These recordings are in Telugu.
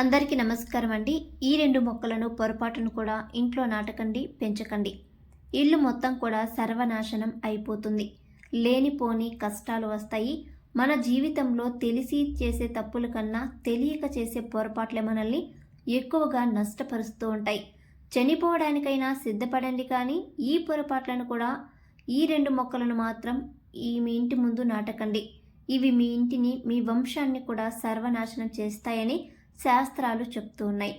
అందరికీ నమస్కారం అండి. ఈ రెండు మొక్కలను పొరపాటును కూడా ఇంట్లో నాటకండి పెంచకండి. ఇల్లు మొత్తం కూడా సర్వనాశనం అయిపోతుంది. లేనిపోని కష్టాలు వస్తాయి. మన జీవితంలో తెలిసి చేసే తప్పుల కన్నా తెలియక చేసే పొరపాట్లే మనల్ని ఎక్కువగా నష్టపరుస్తూ ఉంటాయి. చనిపోవడానికైనా సిద్ధపడండి కానీ ఈ పొరపాట్లను కూడా ఈ రెండు మొక్కలను మాత్రం ఈ మీ ఇంటి ముందు నాటకండి. ఇవి మీ ఇంటిని మీ వంశాన్ని కూడా సర్వనాశనం చేస్తాయని శాస్త్రాలు చెప్తూ ఉన్నాయి.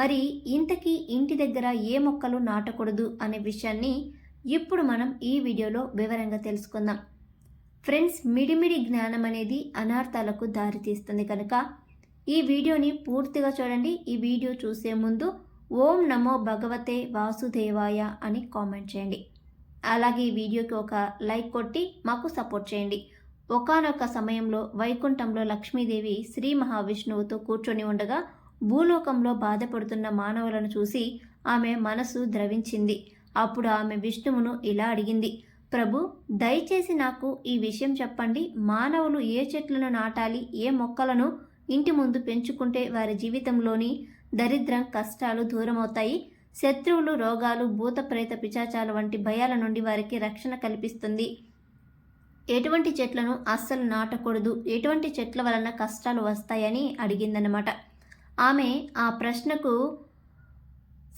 మరి ఇంతకీ ఇంటి దగ్గర ఏ మొక్కలు నాటకూడదు అనే విషయాన్ని ఇప్పుడు మనం ఈ వీడియోలో వివరంగా తెలుసుకుందాం. ఫ్రెండ్స్ మిడిమిడి జ్ఞానం అనేది అనార్థాలకు దారితీస్తుంది కనుక ఈ వీడియోని పూర్తిగా చూడండి. ఈ వీడియో చూసే ముందు ఓం నమో భగవతే వాసుదేవాయ అని కామెంట్ చేయండి. అలాగే ఈ వీడియోకి ఒక లైక్ కొట్టి మాకు సపోర్ట్ చేయండి. ఒకానొక సమయంలో వైకుంఠంలో లక్ష్మీదేవి శ్రీ మహావిష్ణువుతో కూర్చొని ఉండగా భూలోకంలో బాధపడుతున్న మానవులను చూసి ఆమె మనసు ద్రవించింది. అప్పుడు ఆమె విష్ణువును ఇలా అడిగింది ప్రభు దయచేసి నాకు ఈ విషయం చెప్పండి. మానవులు ఏ చెట్లను నాటాలి ఏ మొక్కలను ఇంటి ముందు పెంచుకుంటే వారి జీవితంలోని దరిద్రం కష్టాలు దూరమవుతాయి. శత్రువులు రోగాలు భూత ప్రేత పిచాచాల వంటి భయాల నుండి వారికి రక్షణ కల్పిస్తుంది. ఎటువంటి చెట్లను అస్సలు నాటకూడదు. ఎటువంటి చెట్ల వలన కష్టాలు వస్తాయని అడిగిందనమాట ఆమె ఆ ప్రశ్నకు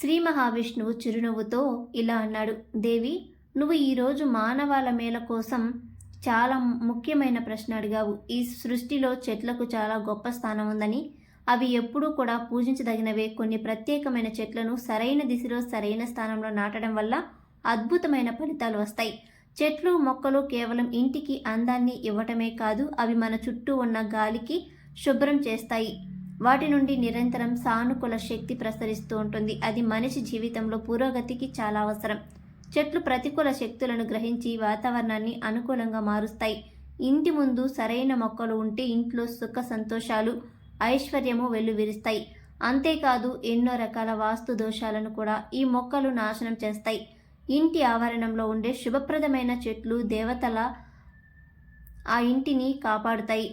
శ్రీ మహావిష్ణువు చిరునవ్వుతో ఇలా అన్నాడు. దేవి నువ్వు ఈరోజు మానవాల మేల కోసం చాలా ముఖ్యమైన ప్రశ్న అడిగావు. ఈ సృష్టిలో చెట్లకు చాలా గొప్ప స్థానం ఉందని అవి ఎప్పుడూ కూడా పూజించదగినవే. కొన్ని ప్రత్యేకమైన చెట్లను సరైన దిశలో సరైన స్థానంలో నాటడం వల్ల అద్భుతమైన ఫలితాలు వస్తాయి. చెట్లు మొక్కలు కేవలం ఇంటికి అందాన్ని ఇవ్వటమే కాదు అవి మన చుట్టూ ఉన్న గాలికి శుభ్రం చేస్తాయి. వాటి నుండి నిరంతరం సానుకూల శక్తి ప్రసరిస్తూ ఉంటుంది. అది మనిషి జీవితంలో పురోగతికి చాలా అవసరం. చెట్లు ప్రతికూల శక్తులను గ్రహించి వాతావరణాన్ని అనుకూలంగా మారుస్తాయి. ఇంటి ముందు సరైన మొక్కలు ఉంటే ఇంట్లో సుఖ సంతోషాలు ఐశ్వర్యము వెల్లువిరుస్తాయి. అంతేకాదు ఎన్నో రకాల వాస్తు దోషాలను కూడా ఈ మొక్కలు నాశనం చేస్తాయి. ఇంటి ఆవరణంలో ఉండే శుభప్రదమైన చెట్లు దేవతల ఆ ఇంటిని కాపాడుతాయి.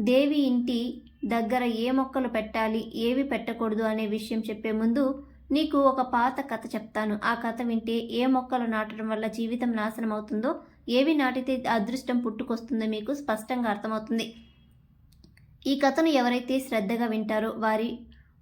దేవి ఇంటి దగ్గర ఏ మొక్కలు పెట్టాలి ఏవి పెట్టకూడదు అనే విషయం చెప్పే ముందు నీకు ఒక పాత కథ చెప్తాను. ఆ కథ వింటే ఏ మొక్కలు నాటడం వల్ల జీవితం నాశనం అవుతుందో ఏవి నాటితే అదృష్టం పుట్టుకొస్తుందో మీకు స్పష్టంగా అర్థమవుతుంది. ఈ కథను ఎవరైతే శ్రద్ధగా వింటారో వారి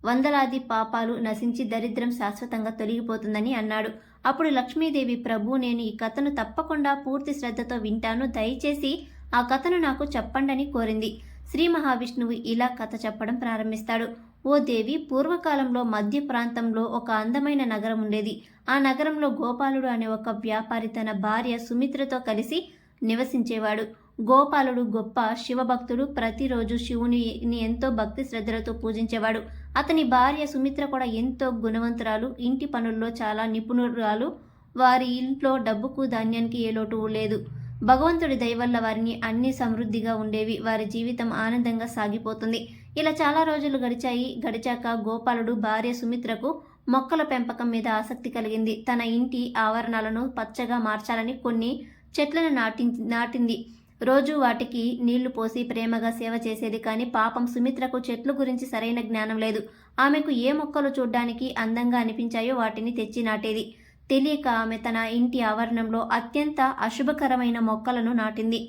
వందలాది పాపాలు నశించి దరిద్రం శాశ్వతంగా తొలగిపోతుందని అన్నాడు. అప్పుడు లక్ష్మీదేవి ప్రభు నేను ఈ కథను తప్పకుండా పూర్తి శ్రద్ధతో వింటాను. దయచేసి ఆ కథను నాకు చెప్పండని కోరింది. శ్రీ మహావిష్ణువు ఇలా కథ చెప్పడం ప్రారంభిస్తాడు. ఓ దేవి పూర్వకాలంలో మధ్య ప్రాంతంలో ఒక అందమైన నగరం ఉండేది. ఆ నగరంలో గోపాలుడు అనే ఒక వ్యాపారి తన భార్య సుమిత్రతో కలిసి నివసించేవాడు. గోపాలుడు గొప్ప శివభక్తుడు. ప్రతిరోజు శివుని ఎంతో భక్తి శ్రద్ధలతో పూజించేవాడు. అతని భార్య సుమిత్ర కూడా ఎంతో గుణవంతురాలు. ఇంటి పనుల్లో చాలా నిపుణురాలు. వారి ఇంట్లో డబ్బుకు ధాన్యానికి ఏ లోటు లేదు. భగవంతుడి దయవల్ల వారిని అన్ని సమృద్ధిగా ఉండేవి. వారి జీవితం ఆనందంగా సాగిపోతుంది. ఇలా చాలా రోజులు గడిచాయి. గడిచాక గోపాలుడు భార్య సుమిత్రకు మొక్కల పెంపకం మీద ఆసక్తి కలిగింది. తన ఇంటి ఆవరణాలను పచ్చగా మార్చాలని కొన్ని చెట్లను నాటి నాటింది. రోజు వాటికి నీళ్ళు పోసి ప్రేమగా సేవ చేసేది కానీ పాపం సుమిత్రకు చెట్లు గురించి సరైన జ్ఞానం లేదు. ఆమెకు ఏ మొక్కలు చూడ్డానికి అందంగా అనిపించాయో వాటిని తెచ్చి నాటేది. తెలియక ఆమె తన ఇంటి ఆవరణంలో అత్యంత అశుభకరమైన మొక్కలను నాటింది.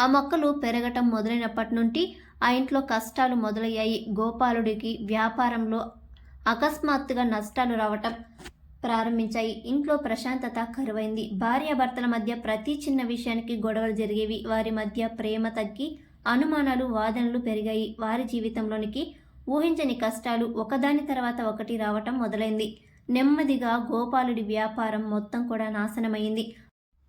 ఆ మొక్కలు పెరగటం మొదలైనప్పటి నుండి ఆ ఇంట్లో కష్టాలు మొదలయ్యాయి. గోపాలుడికి వ్యాపారంలో అకస్మాత్తుగా నష్టాలు రావటం ప్రారంభించాయి. ఇంట్లో ప్రశాంతత కరువైంది. భార్యాభర్తల మధ్య ప్రతి చిన్న విషయానికి గొడవలు జరిగేవి. వారి మధ్య ప్రేమ తగ్గి అనుమానాలు వాదనలు పెరిగాయి. వారి జీవితంలోనికి ఊహించని కష్టాలు ఒకదాని తర్వాత ఒకటి రావటం మొదలైంది. నెమ్మదిగా గోపాలుడి వ్యాపారం మొత్తం కూడా నాశనమైంది.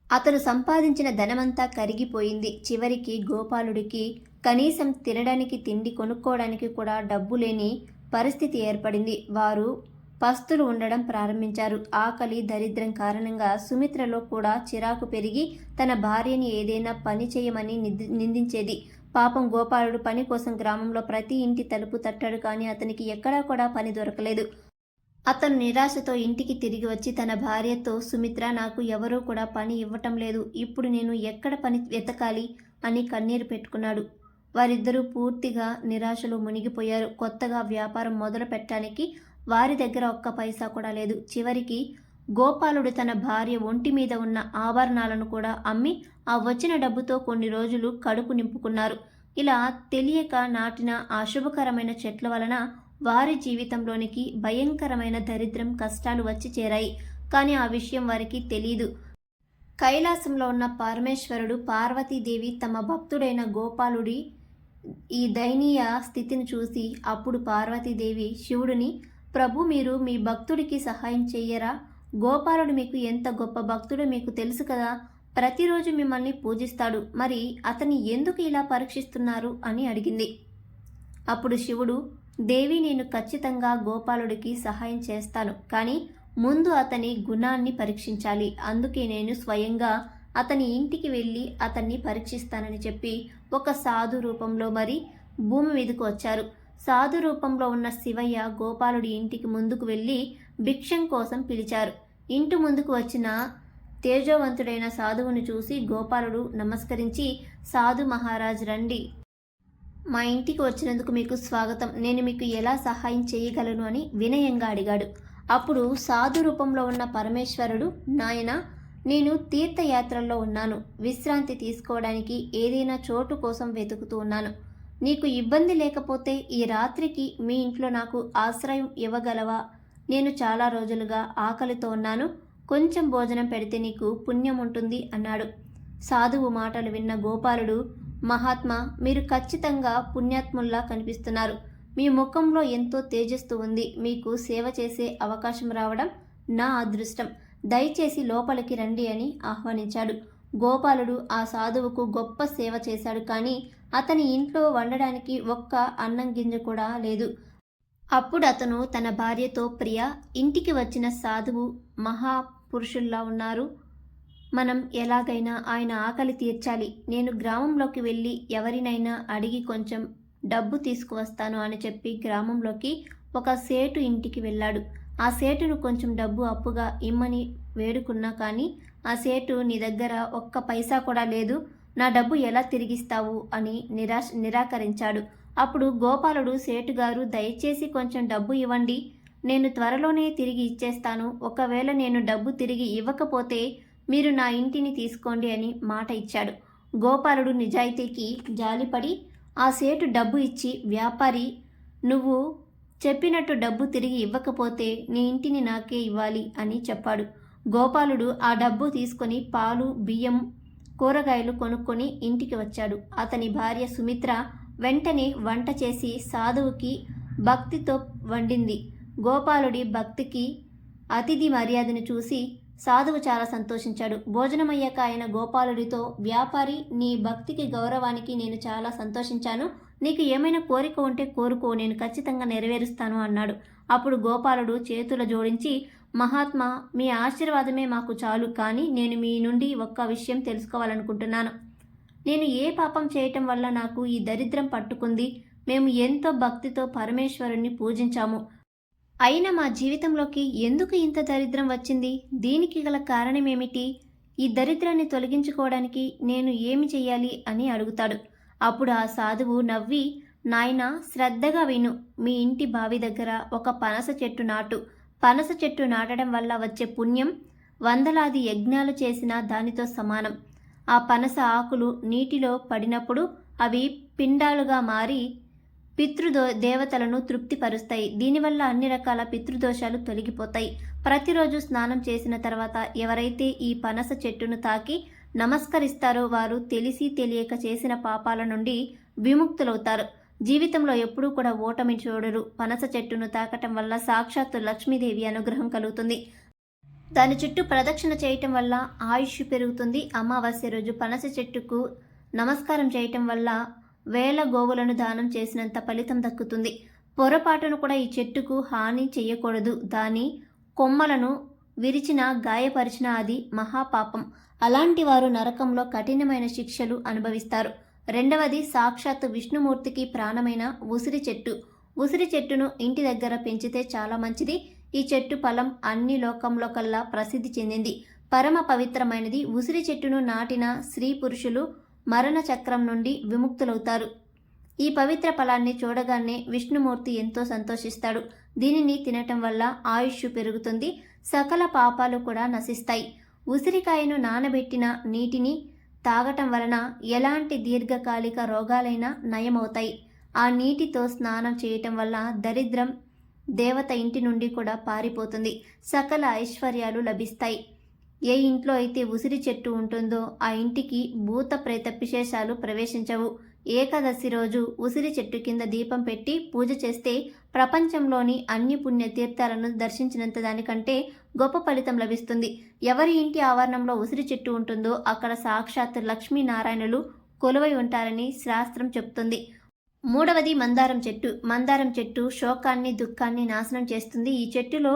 అతను సంపాదించిన ధనమంతా కరిగిపోయింది. చివరికి గోపాలుడికి కనీసం తినడానికి తిండి కొనుక్కోవడానికి కూడా డబ్బు లేని పరిస్థితి ఏర్పడింది. వారు పస్తులు ఉండడం ప్రారంభించారు. ఆకలి దరిద్రం కారణంగా సుమిత్రలో కూడా చిరాకు పెరిగి తన భార్యని ఏదైనా పని చేయమని నిందించేది. పాపం గోపాలుడు పని కోసం గ్రామంలో ప్రతి ఇంటి తలుపు తట్టాడు కానీ అతనికి ఎక్కడా కూడా పని దొరకలేదు. అతను నిరాశతో ఇంటికి తిరిగి వచ్చి తన భార్యతో సుమిత్ర నాకు ఎవరూ కూడా పని ఇవ్వటం లేదు. ఇప్పుడు నేను ఎక్కడ పని వెతకాలి? అని కన్నీరు పెట్టుకున్నాడు. వారిద్దరూ పూర్తిగా నిరాశలో మునిగిపోయారు. కొత్తగా వ్యాపారం మొదలు పెట్టడానికి వారి దగ్గర ఒక్క పైసా కూడా లేదు. చివరికి గోపాలుడు తన భార్య ఒంటి మీద ఉన్న ఆభరణాలను కూడా అమ్మి ఆ వచ్చిన డబ్బుతో కొన్ని రోజులు కడుపు నింపుకున్నారు. ఇలా తెలియక నాటిన ఆ శుభకరమైన చెట్ల వలన వారి జీవితంలోనికి భయంకరమైన దరిద్రం కష్టాలు వచ్చి చేరాయి. కానీ ఆ విషయం వారికి తెలియదు కైలాసంలో ఉన్న పరమేశ్వరుడు పార్వతీదేవి తమ భక్తుడైన గోపాలుడి ఈ దయనీయ స్థితిని చూసి అప్పుడు పార్వతీదేవి శివుడిని ప్రభు మీరు మీ భక్తుడికి సహాయం చెయ్యరా? గోపాలుడు మీకు ఎంత గొప్ప భక్తుడో మీకు తెలుసు కదా. ప్రతిరోజు మిమ్మల్ని పూజిస్తాడు. మరి అతన్ని ఎందుకు ఇలా పరీక్షిస్తున్నారు అని అడిగింది. అప్పుడు శివుడు దేవి నేను ఖచ్చితంగా గోపాలుడికి సహాయం చేస్తాను. కానీ ముందు అతని గుణాన్ని పరీక్షించాలి. అందుకే నేను స్వయంగా అతని ఇంటికి వెళ్ళి అతన్ని పరీక్షిస్తానని చెప్పి ఒక సాధు రూపంలో మరి భూమి మీదకు వచ్చారు. సాధు రూపంలో ఉన్న శివయ్య గోపాలుడి ఇంటికి ముందుకు వెళ్ళి భిక్షం కోసం పిలిచారు. ఇంటి ముందుకు వచ్చిన తేజోవంతుడైన సాధువుని చూసి గోపాలుడు నమస్కరించి సాధు మహారాజ్ రండి. మా ఇంటికి వచ్చినందుకు మీకు స్వాగతం. నేను మీకు ఎలా సహాయం చేయగలను? అని వినయంగా అడిగాడు. అప్పుడు సాధు రూపంలో ఉన్న పరమేశ్వరుడు నాయన నేను తీర్థయాత్రల్లో ఉన్నాను. విశ్రాంతి తీసుకోవడానికి ఏదైనా చోటు కోసం వెతుకుతూ ఉన్నాను. నీకు ఇబ్బంది లేకపోతే ఈ రాత్రికి మీ ఇంట్లో నాకు ఆశ్రయం ఇవ్వగలవా? నేను చాలా రోజులుగా ఆకలితో ఉన్నాను. కొంచెం భోజనం పెడితే నీకు పుణ్యం ఉంటుంది అన్నాడు. సాధువు మాటలు విన్న గోపాలుడు మహాత్మా మీరు ఖచ్చితంగా పుణ్యాత్ముల్లా కనిపిస్తున్నారు. మీ ముఖంలో ఎంతో తేజస్సు ఉంది. మీకు సేవ చేసే అవకాశం రావడం నా అదృష్టం. దయచేసి లోపలికి రండి అని ఆహ్వానించాడు. గోపాలుడు ఆ సాధువుకు గొప్ప సేవ చేశాడు కానీ అతని ఇంట్లో వండడానికి ఒక్క అన్నం గింజ కూడా లేదు. అప్పుడు అతను తన భార్యతో ప్రియ ఇంటికి వచ్చిన సాధువు మహాపురుషుల్లా ఉన్నారు. మనం ఎలాగైనా ఆయన ఆకలి తీర్చాలి. నేను గ్రామంలోకి వెళ్ళి ఎవరినైనా అడిగి కొంచెం డబ్బు తీసుకువస్తాను అని చెప్పి గ్రామంలోకి ఒక సేటు ఇంటికి వెళ్ళాడు. ఆ సేటును కొంచెం డబ్బు అప్పుగా ఇమ్మని వేడుకున్నా కానీ ఆ సేటు నీ దగ్గర ఒక్క పైసా కూడా లేదు. నా డబ్బు ఎలా తిరిగిస్తావు? అని నిరాశ నిరాకరించాడు. అప్పుడు గోపాలుడు సేటు గారు దయచేసి కొంచెం డబ్బు ఇవ్వండి. నేను త్వరలోనే తిరిగి ఇచ్చేస్తాను. ఒకవేళ నేను డబ్బు తిరిగి ఇవ్వకపోతే మీరు నా ఇంటిని తీసుకోండి అని మాట ఇచ్చాడు. గోపాలుడు నిజాయితీకి జాలిపడి ఆ సేటు డబ్బు ఇచ్చి వ్యాపారి నువ్వు చెప్పినట్టు డబ్బు తిరిగి ఇవ్వకపోతే నీ ఇంటిని నాకే ఇవ్వాలి అని చెప్పాడు. గోపాలుడు ఆ డబ్బు తీసుకొని పాలు బియ్యం కూరగాయలు కొనుక్కొని ఇంటికి వచ్చాడు. అతని భార్య సుమిత్ర వెంటనే వంట చేసి సాధువుకి భక్తితో వండింది. గోపాలుడి భక్తికి అతిథి మర్యాదను చూసి సాధువు చాలా సంతోషించాడు. భోజనమయ్యాక ఆయన గోపాలుడితో వ్యాపారి నీ భక్తికి గౌరవానికి నేను చాలా సంతోషించాను. నీకు ఏమైనా కోరిక ఉంటే కోరుకో నేను ఖచ్చితంగా నెరవేరుస్తాను అన్నాడు. అప్పుడు గోపాలుడు చేతుల జోడించి మహాత్మా మీ ఆశీర్వాదమే మాకు చాలు కానీ నేను మీ నుండి ఒక్క విషయం తెలుసుకోవాలనుకుంటున్నాను. నేను ఏ పాపం చేయటం వల్ల నాకు ఈ దరిద్రం పట్టుకుంది? మేము ఎంతో భక్తితో పరమేశ్వరుణ్ణి పూజించాము. అయినా మా జీవితంలోకి ఎందుకు ఇంత దరిద్రం వచ్చింది? దీనికి గల కారణమేమిటి? ఈ దరిద్రాన్ని తొలగించుకోవడానికి నేను ఏమి చెయ్యాలి అని అడుగుతాడు. అప్పుడు ఆ సాధువు నవ్వి నాయన శ్రద్ధగా విను. మీ ఇంటి బావి దగ్గర ఒక పనస చెట్టు నాటు. పనస చెట్టు నాటడం వల్ల వచ్చే పుణ్యం వందలాది యజ్ఞాలు చేసిన దానితో సమానం. ఆ పనస ఆకులు నీటిలో పడినప్పుడు అవి పిండాలుగా మారి పితృదో దేవతలను తృప్తిపరుస్తాయి. దీనివల్ల అన్ని రకాల పితృదోషాలు తొలగిపోతాయి. ప్రతిరోజు స్నానం చేసిన తర్వాత ఎవరైతే ఈ పనస చెట్టును తాకి నమస్కరిస్తారో వారు తెలిసి తెలియక చేసిన పాపాల నుండి విముక్తులవుతారు. జీవితంలో ఎప్పుడూ కూడా ఓటమి చూడరు. పనస చెట్టును తాకటం వల్ల సాక్షాత్తు లక్ష్మీదేవి అనుగ్రహం కలుగుతుంది. దాని చుట్టూ ప్రదక్షిణ చేయటం వల్ల ఆయుష్ పెరుగుతుంది. అమావాస్య రోజు పనస చెట్టుకు నమస్కారం చేయటం వల్ల వేల గోవులను దానం చేసినంత ఫలితం దక్కుతుంది. పొరపాటును కూడా ఈ చెట్టుకు హాని చేయకూడదు. దాని కొమ్మలను విరిచిన గాయపరిచిన అది మహాపాపం. అలాంటి వారు నరకంలో కఠినమైన శిక్షలు అనుభవిస్తారు. రెండవది సాక్షాత్ విష్ణుమూర్తికి ప్రాణమైన ఉసిరి చెట్టు. ఉసిరి చెట్టును ఇంటి దగ్గర పెంచితే చాలా మంచిది. ఈ చెట్టు ఫలం అన్ని లోకంలో కల్లా ప్రసిద్ధి చెందింది. పరమ పవిత్రమైనది. ఉసిరి చెట్టును నాటిన స్త్రీ పురుషులు మరణ చక్రం నుండి విముక్తులవుతారు. ఈ పవిత్ర ఫలాన్ని చూడగానే విష్ణుమూర్తి ఎంతో సంతోషిస్తాడు. దీనిని తినటం వల్ల ఆయుష్ పెరుగుతుంది. సకల పాపాలు కూడా నశిస్తాయి. ఉసిరికాయను నానబెట్టిన నీటిని తాగటం వలన ఎలాంటి దీర్ఘకాలిక రోగాలైనా నయమవుతాయి. ఆ నీటితో స్నానం చేయటం వల్ల దరిద్రం దేవత ఇంటి నుండి కూడా పారిపోతుంది. సకల ఐశ్వర్యాలు లభిస్తాయి. ఏ ఇంట్లో అయితే ఉసిరి చెట్టు ఉంటుందో ఆ ఇంటికి భూత ప్రేత విశేషాలు ప్రవేశించవు. ఏకాదశి రోజు ఉసిరి చెట్టు కింద దీపం పెట్టి పూజ చేస్తే ప్రపంచంలోని అన్ని పుణ్య తీర్థాలను దర్శించినంత దానికంటే గొప్ప ఫలితం లభిస్తుంది. ఎవరి ఇంటి ఆవరణంలో ఉసిరి చెట్టు ఉంటుందో అక్కడ సాక్షాత్ లక్ష్మీనారాయణులు కొలువై ఉంటారని శాస్త్రం చెప్తుంది మూడవది మందారం చెట్టు. మందారం చెట్టు శోకాన్ని దుఃఖాన్ని నాశనం చేస్తుంది. ఈ చెట్టులో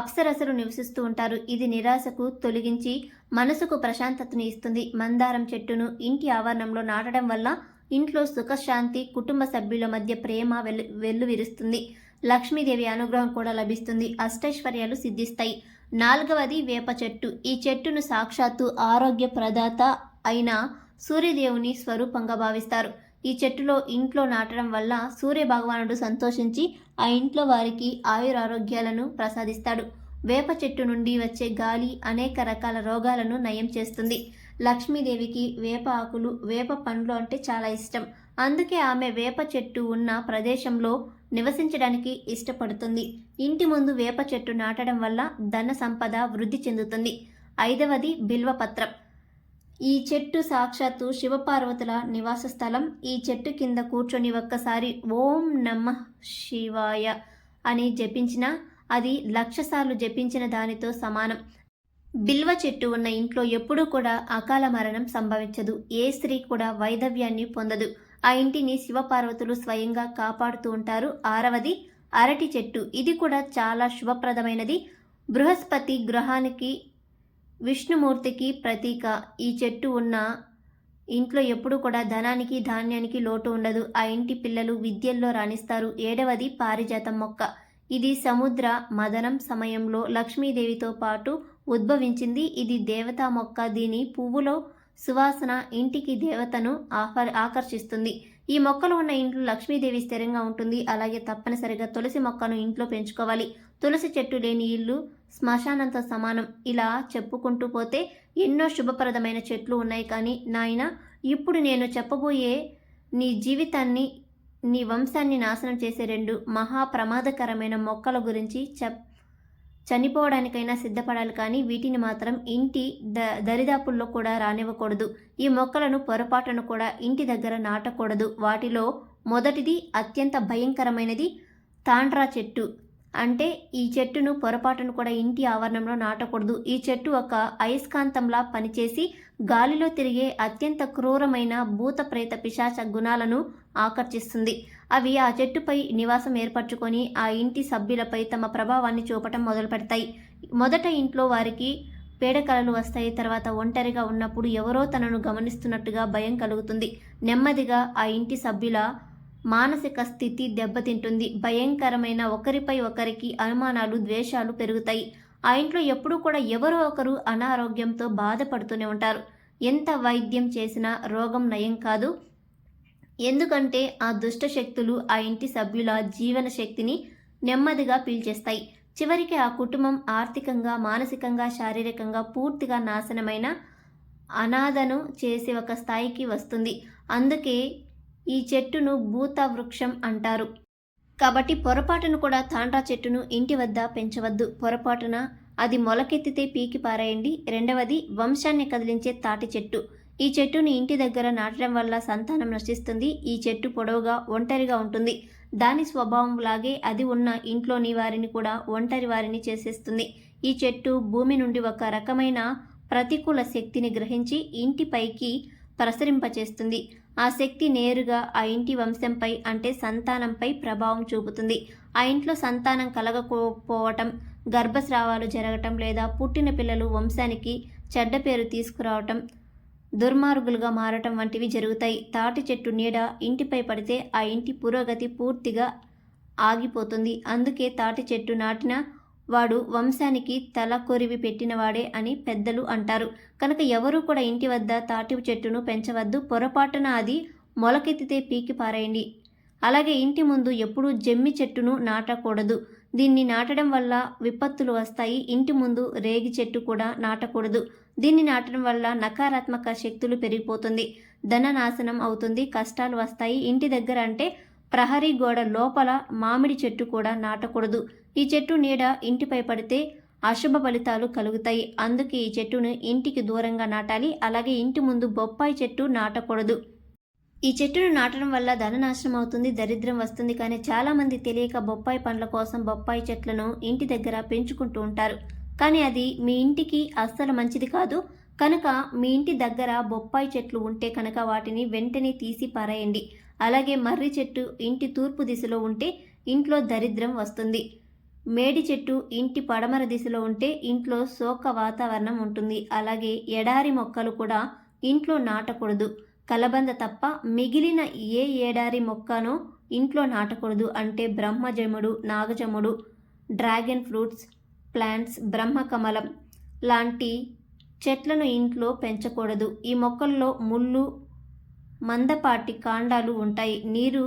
అప్సరసలు నివసిస్తూ ఉంటారు. ఇది నిరాశకు తొలగించి మనసుకు ప్రశాంతతను ఇస్తుంది. మందారం చెట్టును ఇంటి ఆవరణంలో నాటడం వల్ల ఇంట్లో సుఖశాంతి కుటుంబ సభ్యుల మధ్య ప్రేమ వెల్లు వెల్లువిరుస్తుంది. లక్ష్మీదేవి అనుగ్రహం కూడా లభిస్తుంది. అష్టైశ్వర్యాలు సిద్ధిస్తాయి. నాలుగవది వేప చెట్టు. ఈ చెట్టును సాక్షాత్తు ఆరోగ్య ప్రదాత అయిన సూర్యదేవుని స్వరూపంగా భావిస్తారు. ఈ చెట్టులో ఇంట్లో నాటడం వల్ల సూర్య భగవానుడు సంతోషించి ఆ ఇంట్లో వారికి ఆయురారోగ్యాలను ప్రసాదిస్తాడు. వేప చెట్టు నుండి వచ్చే గాలి అనేక రకాల రోగాలను నయం చేస్తుంది. లక్ష్మీదేవికి వేప ఆకులు వేప పండ్లు అంటే చాలా ఇష్టం. అందుకే ఆమె వేప చెట్టు ఉన్న ప్రదేశంలో నివసించడానికి ఇష్టపడుతుంది. ఇంటి ముందు వేప చెట్టు నాటడం వల్ల ధన సంపద వృద్ధి చెందుతుంది. ఐదవది బిల్వపత్రం ఈ చెట్టు సాక్షాత్తు శివపార్వతుల నివాస స్థలం. ఈ చెట్టు కింద కూర్చొని ఒక్కసారి ఓం నమ శివాయ అని జపించిన అది లక్షసార్లు జపించిన దానితో సమానం. బిల్వ చెట్టు ఉన్న ఇంట్లో ఎప్పుడూ కూడా అకాల మరణం సంభవించదు. ఏ స్త్రీ కూడా వైధవ్యాన్ని పొందదు. ఆ ఇంటిని శివపార్వతులు స్వయంగా కాపాడుతూ ఉంటారు. ఆరవది అరటి చెట్టు. ఇది కూడా చాలా శుభప్రదమైనది. బృహస్పతి గృహానికి విష్ణుమూర్తికి ప్రతీక. ఈ చెట్టు ఉన్న ఇంట్లో ఎప్పుడు కూడా ధనానికి ధాన్యానికి లోటు ఉండదు. ఆ ఇంటి పిల్లలు విద్యల్లో రాణిస్తారు. ఏడవది పారిజాతం మొక్క. ఇది సముద్ర మదనం సమయంలో లక్ష్మీదేవితో పాటు ఉద్భవించింది. ఇది దేవతా మొక్క. దీని పువ్వులో సువాసన ఇంటికి దేవతను ఆఫర్ ఆకర్షిస్తుంది. ఈ మొక్కలు ఉన్న ఇంట్లో లక్ష్మీదేవి స్థిరంగా ఉంటుంది. అలాగే తప్పనిసరిగా తులసి మొక్కను ఇంట్లో పెంచుకోవాలి. తులసి చెట్టు లేని ఇల్లు శ్మశానంతో సమానం. ఇలా చెప్పుకుంటూ పోతే ఎన్నో శుభప్రదమైన చెట్లు ఉన్నాయి కానీ నాయన ఇప్పుడు నేను చెప్పబోయే నీ జీవితాన్ని నీ వంశాన్ని నాశనం చేసే రెండు మహా ప్రమాదకరమైన మొక్కల గురించి చెప్ చనిపోవడానికైనా సిద్ధపడాలి కానీ వీటిని మాత్రం ఇంటి ద దరిదాపుల్లో కూడా రానివ్వకూడదు. ఈ మొక్కలను పొరపాటును కూడా ఇంటి దగ్గర నాటకూడదు. వాటిలో మొదటిది అత్యంత భయంకరమైనది తాండ్రా చెట్టు. అంటే ఈ చెట్టును పొరపాటును కూడా ఇంటి ఆవరణంలో నాటకూడదు. ఈ చెట్టు ఒక అయస్కాంతంలా పనిచేసి గాలిలో తిరిగే అత్యంత క్రూరమైన భూత ప్రేత పిశాచ గుణాలను ఆకర్షిస్తుంది. అవి ఆ చెట్టుపై నివాసం ఏర్పరచుకొని ఆ ఇంటి సభ్యులపై తమ ప్రభావాన్ని చూపటం మొదలు పెడతాయి మొదట ఇంట్లో వారికి పీడకలలు వస్తాయి. తర్వాత ఒంటరిగా ఉన్నప్పుడు ఎవరో తనను గమనిస్తున్నట్టుగా భయం కలుగుతుంది. నెమ్మదిగా ఆ ఇంటి సభ్యుల మానసిక స్థితి దెబ్బతింటుంది. భయంకరమైన ఒకరిపై ఒకరికి అనుమానాలు ద్వేషాలు పెరుగుతాయి. ఆ ఇంట్లో ఎప్పుడూ కూడా ఎవరో ఒకరు అనారోగ్యంతో బాధపడుతూనే ఉంటారు. ఎంత వైద్యం చేసినా రోగం నయం కాదు. ఎందుకంటే ఆ దుష్ట శక్తులు ఆ ఇంటి సభ్యుల జీవన శక్తిని నెమ్మదిగా పీల్చేస్తాయి. చివరికి ఆ కుటుంబం ఆర్థికంగా మానసికంగా శారీరకంగా పూర్తిగా నాశనమైన అనాథను చేసే ఒక స్థాయికి వస్తుంది. అందుకే ఈ చెట్టును భూత వృక్షం అంటారు. కాబట్టి పొరపాటును కూడా తాండ్రా చెట్టును ఇంటి వద్ద పెంచవద్దు. పొరపాటున అది మొలకెత్తితే పీకి పారేయండి. రెండవది వంశాన్ని కదిలించే తాటి చెట్టు. ఈ చెట్టుని ఇంటి దగ్గర నాటడం వల్ల సంతానం నశిస్తుంది. ఈ చెట్టు పొడవుగా ఒంటరిగా ఉంటుంది. దాని స్వభావం లాగే అది ఉన్న ఇంట్లోని వారిని కూడా ఒంటరి వారిని చేసేస్తుంది. ఈ చెట్టు భూమి నుండి ఒక రకమైన ప్రతికూల శక్తిని గ్రహించి ఇంటిపైకి ప్రసరింపచేస్తుంది. ఆ శక్తి నేరుగా ఆ ఇంటి వంశంపై అంటే సంతానంపై ప్రభావం చూపుతుంది. ఆ ఇంట్లో సంతానం కలగకపోవటం గర్భస్రావాలు జరగటం లేదా పుట్టిన పిల్లలు వంశానికి చెడ్డ పేరు తీసుకురావటం దుర్మార్గులుగా మారటం వంటివి జరుగుతాయి. తాటి చెట్టు నీడ ఇంటిపై పడితే ఆ ఇంటి పురోగతి పూర్తిగా ఆగిపోతుంది. అందుకే తాటి చెట్టు నాటిన వాడు వంశానికి తల కొరివి పెట్టినవాడే అని పెద్దలు అంటారు. కనుక ఎవరూ కూడా ఇంటి వద్ద తాటి చెట్టును పెంచవద్దు. పొరపాటున అది మొలకెత్తితే పీకి పారేయండి. అలాగే ఇంటి ముందు ఎప్పుడూ జమ్మి చెట్టును నాటకూడదు. దీన్ని నాటడం వల్ల విపత్తులు వస్తాయి. ఇంటి ముందు రేగి చెట్టు కూడా నాటకూడదు. దీన్ని నాటడం వల్ల నకారాత్మక శక్తులు పెరిగిపోతుంది. ధన నాశనం అవుతుంది. కష్టాలు వస్తాయి. ఇంటి దగ్గర అంటే ప్రహరీ గోడ లోపల మామిడి చెట్టు కూడా నాటకూడదు. ఈ చెట్టు నీడ ఇంటిపై పడితే అశుభ ఫలితాలు కలుగుతాయి. అందుకే ఈ చెట్టును ఇంటికి దూరంగా నాటాలి. అలాగే ఇంటి ముందు బొప్పాయి చెట్టు నాటకూడదు. ఈ చెట్టును నాటడం వల్ల ధననాశనం అవుతుంది దరిద్రం వస్తుంది కానీ చాలామంది తెలియక బొప్పాయి పండ్ల కోసం బొప్పాయి చెట్లను ఇంటి దగ్గర పెంచుకుంటూ ఉంటారు. కానీ అది మీ ఇంటికి అస్సలు మంచిది కాదు. కనుక మీ ఇంటి దగ్గర బొప్పాయి చెట్లు ఉంటే కనుక వాటిని వెంటనే తీసి పారేయండి. అలాగే మర్రి చెట్టు ఇంటి తూర్పు దిశలో ఉంటే ఇంట్లో దరిద్రం వస్తుంది. మేడి చెట్టు ఇంటి పడమర దిశలో ఉంటే ఇంట్లో శోక వాతావరణం ఉంటుంది. అలాగే ఎడారి మొక్కలు కూడా ఇంట్లో నాటకూడదు. కలబంద తప్ప మిగిలిన ఏ ఏడారి మొక్కనో ఇంట్లో నాటకూడదు అంటే బ్రహ్మజముడు నాగజముడు డ్రాగన్ ఫ్రూట్స్ ప్లాంట్స్ బ్రహ్మకమలం లాంటి చెట్లను ఇంట్లో పెంచకూడదు. ఈ మొక్కల్లో ముళ్ళు మందపాటి కాండాలు ఉంటాయి. నీరు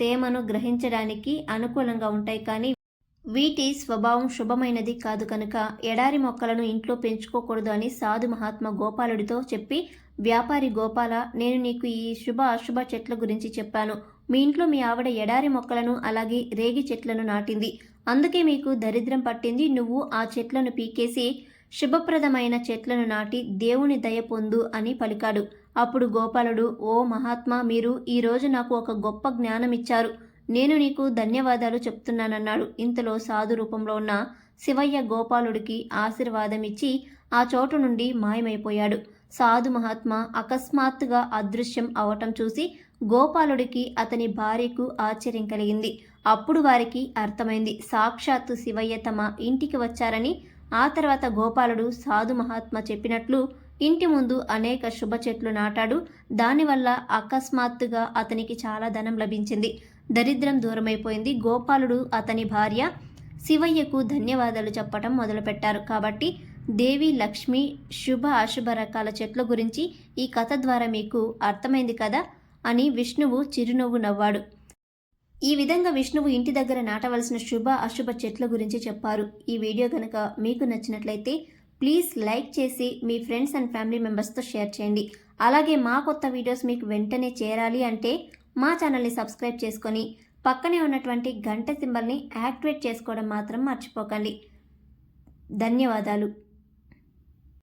తేమను గ్రహించడానికి అనుకూలంగా ఉంటాయి కానీ వీటి స్వభావం శుభమైనది కాదు కనుక ఎడారి మొక్కలను ఇంట్లో పెంచుకోకూడదు అని సాధు మహాత్మా గోపాలుడితో చెప్పి వ్యాపారి గోపాల నేను నీకు ఈ శుభ అశుభ చెట్ల గురించి చెప్పాను. మీ ఇంట్లో మీ ఆవిడ ఎడారి మొక్కలను అలాగే రేగి చెట్లను నాటింది. అందుకే మీకు దరిద్రం పట్టింది. నువ్వు ఆ చెట్లను పీకేసి శుభప్రదమైన చెట్లను నాటి దేవుని దయ పొందు అని పలికాడు. అప్పుడు గోపాలుడు ఓ మహాత్మా మీరు ఈరోజు నాకు ఒక గొప్ప జ్ఞానం ఇచ్చారు నేను నీకు ధన్యవాదాలు చెప్తున్నానన్నాడు. ఇంతలో సాధు రూపంలో ఉన్న శివయ్య గోపాలుడికి ఆశీర్వాదం ఇచ్చి ఆ చోటు నుండి మాయమైపోయాడు. సాధు మహాత్మ అకస్మాత్తుగా అదృశ్యం అవటం చూసి గోపాలుడికి అతని భార్యకు ఆశ్చర్యం కలిగింది. అప్పుడు వారికి అర్థమైంది. సాక్షాత్తు శివయ్య తమ ఇంటికి వచ్చారని ఆ తర్వాత గోపాలుడు సాధు మహాత్మ చెప్పినట్లు ఇంటి ముందు అనేక శుభ చెట్లు నాటాడు. దానివల్ల అకస్మాత్తుగా అతనికి చాలా ధనం లభించింది. దరిద్రం దూరమైపోయింది. గోపాలుడు అతని భార్య శివయ్యకు ధన్యవాదాలు చెప్పటం మొదలుపెట్టారు. కాబట్టి దేవి లక్ష్మి శుభ అశుభ రకాల చెట్ల గురించి ఈ కథ ద్వారా మీకు అర్థమైంది కదా? అని విష్ణువు చిరునవ్వు నవ్వాడు. ఈ విధంగా విష్ణువు ఇంటి దగ్గర నాటవలసిన శుభ అశుభ చెట్ల గురించి చెప్పారు. ఈ వీడియో కనుక మీకు నచ్చినట్లయితే ప్లీజ్ లైక్ చేసి మీ ఫ్రెండ్స్ అండ్ ఫ్యామిలీ మెంబర్స్తో షేర్ చేయండి. అలాగే మా కొత్త వీడియోస్ మీకు వెంటనే చేరాలి అంటే మా ఛానల్ని సబ్స్క్రైబ్ చేసుకొని పక్కనే ఉన్నటువంటి గంట సింబల్ని యాక్టివేట్ చేసుకోవడం మాత్రం మర్చిపోకండి. ధన్యవాదాలు.